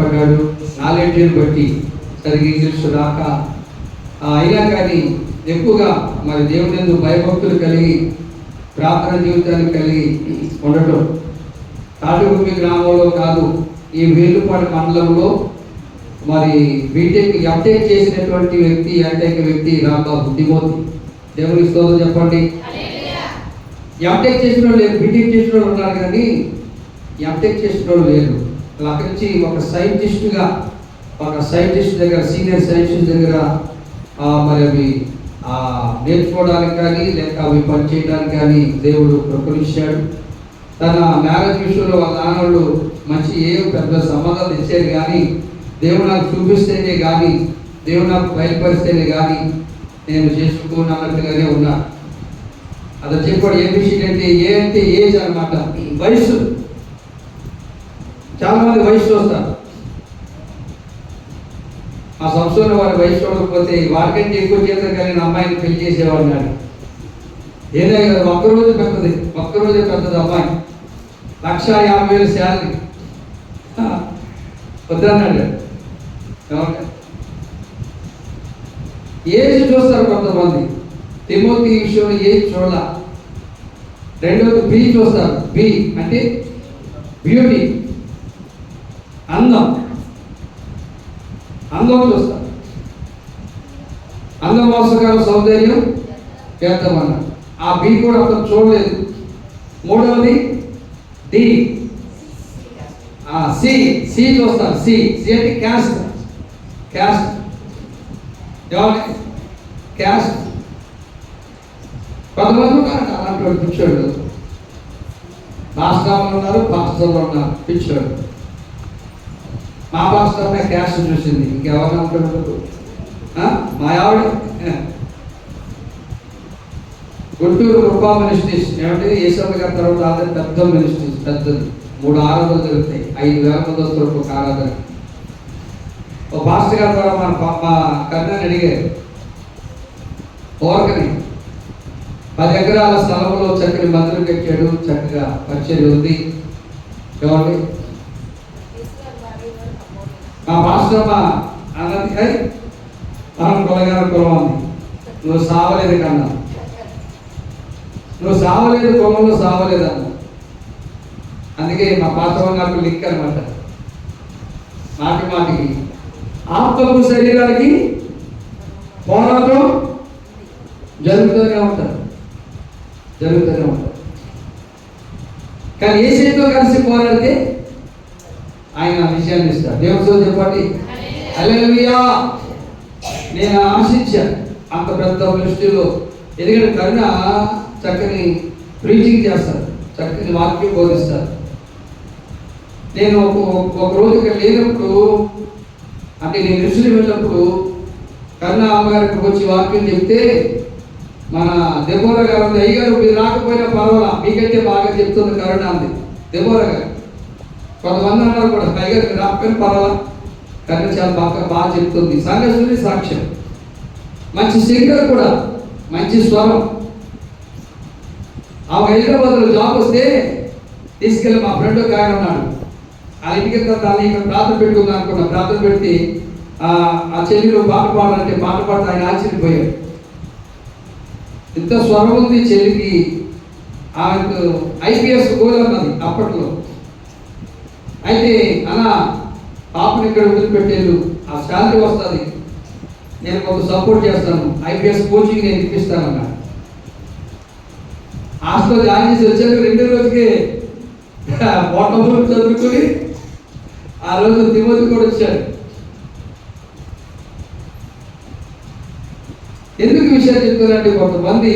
కష్టపడ్డాడు నాలెడ్జ్ని బట్టి సరిగ్గా ఇంగ్లీష్ రాక అయినా కానీ ఎక్కువగా మరి దేవుని భయభక్తులు కలిగి ప్రార్థన జీవితాన్ని కలిగి ఉండటం. తాటిగుమ్మి గ్రామంలో కాదు ఈ వేలుపాడు మండలంలో మరి బీటెక్ ఎంటెక్ చేసినటువంటి వ్యక్తి ఎంటెక్ వ్యక్తి రాంబాబు తిమోతి. దేవుని స్తోత్రం చెప్పండి. ఎంటెక్ చేసిన వాళ్ళు లేరు బీటెక్ చేసిన వాళ్ళు ఉన్నారు కానీ ఎంటెక్ చేసిన వాళ్ళు లేరు. అక్కడి నుంచి ఒక సైంటిస్ట్గా ఒక సైంటిస్ట్ దగ్గర సీనియర్ సైంటిస్ట్ దగ్గర మరి అవి నేర్చుకోవడానికి కానీ లేక అవి పనిచేయడానికి కానీ దేవుడు ప్రకటించాడు. తన మ్యారేజ్ విషయంలో వాళ్ళ నాన్నలు మంచి ఏ పెద్ద సంబంధాలు ఇచ్చారు కానీ దేవుడు నాకు చూపిస్తేనే కానీ దేవుడు నాకు బయలుపరిస్తేనే కానీ నేను చేసుకున్నట్టుగానే ఉన్నా అది చెప్పాడు ఏ విషయం అంటే ఏ అంటే ఏజ్ అనమాట వయసు చాలా మంది వయసు వస్తారు. ఆ సంస్థలో వారి వయసు చూడకపోతే వారికంటే ఎక్కువ జీతం కలిగిన అమ్మాయిని పెళ్ళి చేసేవాడు నాడు ఏదే కదా ఒక్కరోజు పెద్దది ఒక్కరోజు పెద్దది అమ్మాయి. లక్ష యాభై వేలు శాలరీ. వద్దన్నాడు. ఏజ్ చూస్తారు కొంతమంది. తిమోతి విషయంలో ఏజ్ చూడాల. రెండవది బి చూస్తారు. బి అంటే బ్యూటీ. అంగం. అంగం చూస్తారు అందం సౌందర్యం వ్యర్థమన్న ఆ బి కూడా అతను చూడలేదు. మూడవది డి. సి. సి చూస్తాను సి. సి అంటే క్యాస్ట్. క్యాస్ట్. ఎవరి క్యాస్ట్. కొంతమంది ఉన్నారు. అలాంటి వాడు పిచ్చోడు పాస్టర్లు ఉన్నారు పాస్టర్లు ఉన్నారు పిచ్చోడు మా పాస్టర్నే క్యాష్ చూసింది. ఇంకెవరైనా ఉంటాడు మా ఆవిడ? గుంటూరు కృపా మినిస్ట్రీస్. ఏమంటే ఏసమ్మ గారి తర్వాత ఆధార పెద్ద మినిస్ట్రీస్ పెద్దది. మూడు ఆరాధనలు జరుగుతాయి. ఐదు వేల మంది వస్తారు ఒక ఆరాధన. ఓ పాస్టర్ గారి ద్వారా మన పా- మా కర్ణాన్ని అడిగారు. ఓరకని పది ఎకరాల స్థలంలో చక్కని మందులు కట్టాడు చక్కగా పరిచయం ఉంది. ఏమండి? మా పాస్టర్ మా అన్నది "ఏయ్, మనం కులగారు కులం నువ్వు సావలేదు కన్నా. నువ్వు సావలేదు కులంలో సావలేదు అన్న. అందుకే మా పాత్ర నాకు లింక్ అనమాట. మాటి మాటికి. ఆత్మకు శరీరానికి పోరాటం జరుగుతూనే ఉంటారు జరుగుతూనే ఉంటారు కానీ ఏ చేతితో కలిసి పోరాడితే ఆయన విజయాన్ని ఇస్తాడు దేవుడు చెప్పండి? అల్లెలుయా నేను ఆశించాను అంత పెద్ద దృష్టిలో. ఎందుకంటే కరుణ చక్కని ప్రీచింగ్ చేస్తారు. చక్కని వాక్యం బోధిస్తారు. నేను ఒక ఒక రోజు ఇక్కడ లేనప్పుడు అంటే నేను ఋషులు వెళ్ళినప్పుడు కరుణ అమ్మగారికి వచ్చి వాక్యం చెప్తే మన దెబ్బోర గారు అయ్యగారు మీరు రాకపోయినా పర్వాలా? మీకంటే బాగా చెప్తుంది కరుణ అంది. దెబ్బోర గారు. కొంతమంది అన్నారు కూడా టైగర్ మీరు పర్వాలా? కరుణ చాలా బాగా బాగా చెప్తుంది. సంఘర్షుని సాక్ష్యం. మంచి సింగర్ కూడా మంచి స్వరం. ఆ హైదరాబాద్లో జాబ్ వస్తే తీసుకెళ్ళి మా ఫ్రెండ్ ఒక ఆయన ఉన్నాడు. ఆ ఇంటికి దాన్ని ఇక్కడ ప్రార్థన పెట్టుకుందాం అనుకున్నా. ప్రార్థన పెట్టి ఆ ఆ చెల్లిలో పాట పాడాలంటే పాట పాడితే ఆయన ఆశ్చర్యపోయాడు. ఇంత స్వరం ఉంది చెల్లికి. ఆమెకు ఐపీఎస్ గోల్ అన్నది అప్పట్లో. అయితే అలా పాపని ఇక్కడ వదిలిపెట్టేళ్ళు ఆ శాలరీ వస్తుంది. నేను కొంత సపోర్ట్ చేస్తాను. ఐపీఎస్ కోచింగ్ నేను ఇప్పిస్తానన్నా. హాస్టల్ జాయిన్ చేసి వచ్చాక రెండో రోజుకి బోటంలో చదువుకొని ఆ రోజు తిమోతి కూడా వచ్చాడు. ఎందుకు విషయాలు చెప్తున్నారంటే కొంతమంది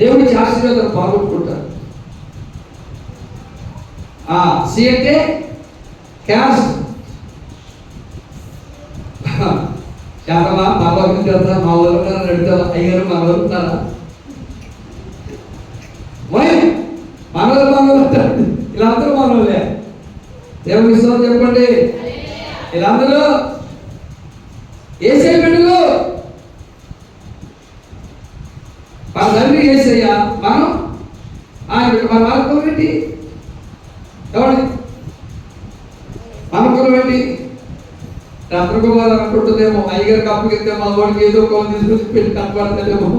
దేవుడి ఆశీర్వాదం పాల్గొట్టుకుంటారు ఆ సి అంటే క్యాస్ట్ శాతమా వరకు కదా మా ఊరు అడుగుతా అయ్యారు మన వరకు ఉన్నారా ఓయ్ ఇలా మనోళ్ళు వీళ్ళందరూ మనోళ్ళే దేవుని ఇష్టం చెప్పండి వీళ్ళందరూ ఏసై బిడ్డలు మన తండ్రి ఏసయ్యా. మనం ఆయన ఆందోళన మన ఏంటి ఎవరి మన కులం ఏంటి మరి రత్నకుమార్ అనుకుంటుందేమో అయ్యగారికి అప్పగిస్తే మా వాడికి ఏదో కొంత తీసుకొచ్చి పెట్టి కనపడతాడేమో